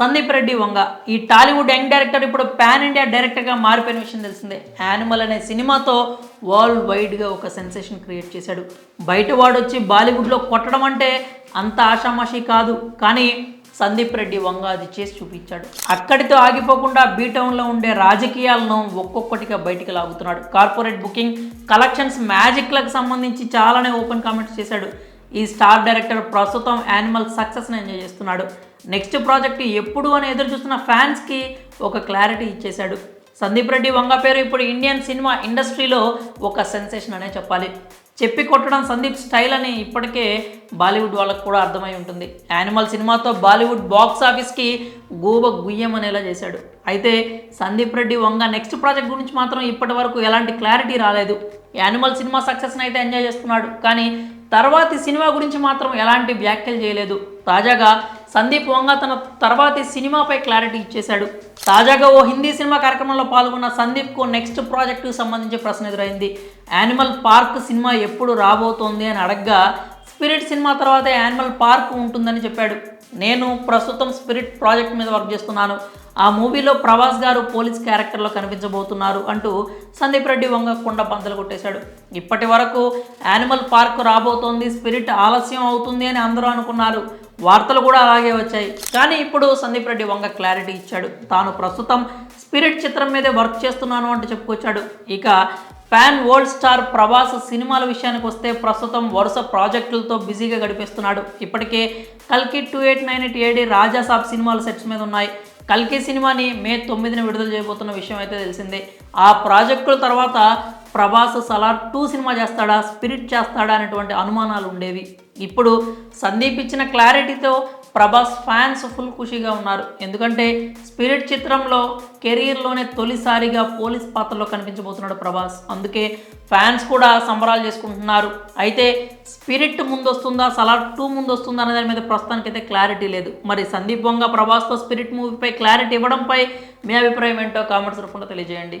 సందీప్ రెడ్డి వంగ. ఈ Tollywood young director ఇప్పుడు pan India డైరెక్టర్గా మారిపోయిన విషయం తెలిసిందే. యానిమల్ అనే సినిమాతో వరల్డ్ వైడ్గా ఒక సెన్సేషన్ క్రియేట్ చేశాడు. బయట వాడు వచ్చి బాలీవుడ్లో కొట్టడం అంటే అంత ఆషామాషి కాదు. కానీ సందీప్ రెడ్డి వంగ అది చేసి చూపించాడు. అక్కడితో ఆగిపోకుండా బీటౌన్లో ఉండే రాజకీయాలను ఒక్కొక్కటిగా బయటికి లాగుతున్నాడు. కార్పొరేట్ బుకింగ్ కలెక్షన్స్ మ్యాజిక్లకు సంబంధించి చాలానే ఓపెన్ కామెంట్స్ చేశాడు. ఈ స్టార్ డైరెక్టర్ ప్రస్తుతం యానిమల్ సక్సెస్ని ఎంజాయ్ చేస్తున్నాడు. నెక్స్ట్ ప్రాజెక్ట్ ఎప్పుడు అని ఎదురు చూస్తున్న ఫ్యాన్స్కి ఒక క్లారిటీ ఇచ్చేశాడు. సందీప్ రెడ్డి వంగ పేరు ఇప్పుడు ఇండియన్ సినిమా ఇండస్ట్రీలో ఒక సెన్సేషన్ అనే చెప్పాలి. చెప్పి కొట్టడం సందీప్ స్టైల్ అని ఇప్పటికే బాలీవుడ్ వాళ్ళకు కూడా అర్థమై ఉంటుంది. యానిమల్ సినిమాతో బాలీవుడ్ బాక్స్ ఆఫీస్కి గూబ గుయ్యం అనేలా చేశాడు. అయితే సందీప్ రెడ్డి వంగ నెక్స్ట్ ప్రాజెక్ట్ గురించి మాత్రం ఇప్పటి వరకు ఎలాంటి క్లారిటీ రాలేదు. యానిమల్ సినిమా సక్సెస్ని అయితే ఎంజాయ్ చేస్తున్నాడు. కానీ తర్వాతి సినిమా గురించి మాత్రం ఎలాంటి వ్యాఖ్యలు చేయలేదు. తాజాగా సందీప్ వంగ తన తర్వాతి సినిమాపై క్లారిటీ ఇచ్చేశాడు. తాజాగా ఓ హిందీ సినిమా కార్యక్రమంలో పాల్గొన్న సందీప్కు నెక్స్ట్ ప్రాజెక్టుకు సంబంధించి ప్రశ్న ఎదురైంది. యానిమల్ పార్క్ సినిమా ఎప్పుడు రాబోతోంది అని అడగ్గా స్పిరిట్ సినిమా తర్వాత యానిమల్ పార్క్ ఉంటుందని చెప్పాడు. నేను ప్రస్తుతం స్పిరిట్ ప్రాజెక్ట్ మీద వర్క్ చేస్తున్నాను. ఆ మూవీలో ప్రభాస్ గారు పోలీస్ క్యారెక్టర్లో కనిపించబోతున్నారు అంటూ సందీప్ రెడ్డి వంగ కుండ పంతలు కొట్టేశాడు. ఇప్పటి వరకు యానిమల్ పార్క్ రాబోతోంది స్పిరిట్ ఆలస్యం అవుతుంది అని అందరూ అనుకున్నారు. వార్తలు కూడా అలాగే వచ్చాయి. కానీ ఇప్పుడు సందీప్ రెడ్డి వంగ క్లారిటీ ఇచ్చాడు. తాను ప్రస్తుతం స్పిరిట్ చిత్రం మీదే వర్క్ చేస్తున్నాను అంటూ చెప్పుకొచ్చాడు. ఇక ఫ్యాన్ వరల్డ్ స్టార్ ప్రభాస్ సినిమాల విషయానికి వస్తే ప్రస్తుతం వరుస ప్రాజెక్టులతో బిజీగా గడిపేస్తున్నాడు. ఇప్పటికే కల్కి two eight nine eight AD Raja Saab సినిమాలు సెట్స్ మీద ఉన్నాయి. కల్కి సినిమాని మే తొమ్మిదిన విడుదల చేయబోతున్న విషయం అయితే తెలిసిందే. ఆ ప్రాజెక్టుల తర్వాత ప్రభాస్ సలార్ టూ సినిమా చేస్తాడా స్పిరిట్ చేస్తాడా అనేటువంటి అనుమానాలు ఉండేవి. ఇప్పుడు సందీప్ ఇచ్చిన క్లారిటీతో ప్రభాస్ ఫ్యాన్స్ ఫుల్ ఖుషీగా ఉన్నారు. ఎందుకంటే స్పిరిట్ చిత్రంలో కెరీర్లోనే తొలిసారిగా పోలీస్ పాత్రలో కనిపించబోతున్నాడు ప్రభాస్. అందుకే ఫ్యాన్స్ కూడా సంబరాలు చేసుకుంటున్నారు. అయితే స్పిరిట్ ముందు వస్తుందా సలార్ టూ ముందు వస్తుందా అనే దాని మీద ప్రస్తుతానికైతే క్లారిటీ లేదు. మరి సందీప్ వంగ ప్రభాస్తో స్పిరిట్ మూవీపై క్లారిటీ ఇవ్వడంపై మీ అభిప్రాయం ఏంటో కామెంట్స్ రూపంలో తెలియజేయండి.